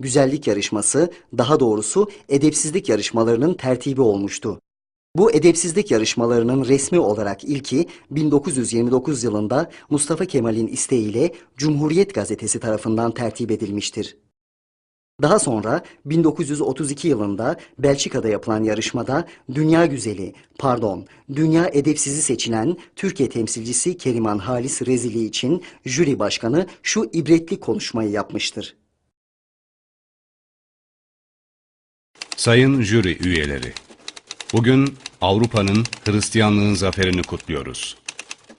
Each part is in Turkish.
Güzellik yarışması, daha doğrusu edepsizlik yarışmalarının tertibi olmuştu. Bu edepsizlik yarışmalarının resmi olarak ilki 1929 yılında Mustafa Kemal'in isteğiyle Cumhuriyet Gazetesi tarafından tertip edilmiştir. Daha sonra 1932 yılında Belçika'da yapılan yarışmada Dünya Güzeli, pardon, Dünya Edepsizi seçilen Türkiye temsilcisi Keriman Halis Rezili için jüri başkanı şu ibretli konuşmayı yapmıştır. Sayın jüri üyeleri, bugün Avrupa'nın Hristiyanlığın zaferini kutluyoruz.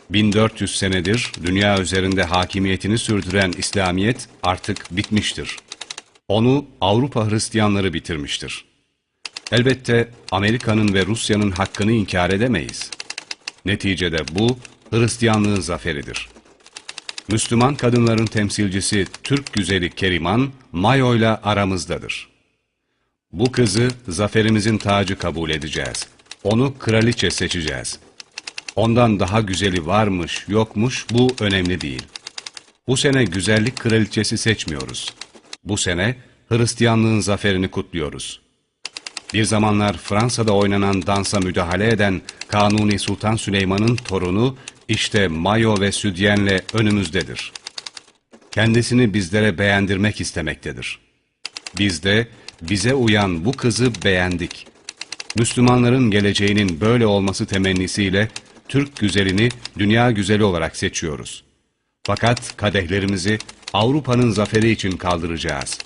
1400 senedir dünya üzerinde hakimiyetini sürdüren İslamiyet artık bitmiştir. Onu Avrupa Hristiyanları bitirmiştir. Elbette Amerika'nın ve Rusya'nın hakkını inkar edemeyiz. Neticede bu Hristiyanlığın zaferidir. Müslüman kadınların temsilcisi Türk güzeli Keriman, Mayo ile aramızdadır. Bu kızı zaferimizin tacı kabul edeceğiz. Onu kraliçe seçeceğiz. Ondan daha güzeli varmış, yokmuş bu önemli değil. Bu sene güzellik kraliçesi seçmiyoruz. Bu sene Hristiyanlığın zaferini kutluyoruz. Bir zamanlar Fransa'da oynanan dansa müdahale eden Kanuni Sultan Süleyman'ın torunu işte mayo ve südyenle önümüzdedir. Kendisini bizlere beğendirmek istemektedir. Biz de bize uyan bu kızı beğendik. Müslümanların geleceğinin böyle olması temennisiyle Türk güzelini dünya güzeli olarak seçiyoruz. Fakat kadehlerimizi Avrupa'nın zaferi için kaldıracağız.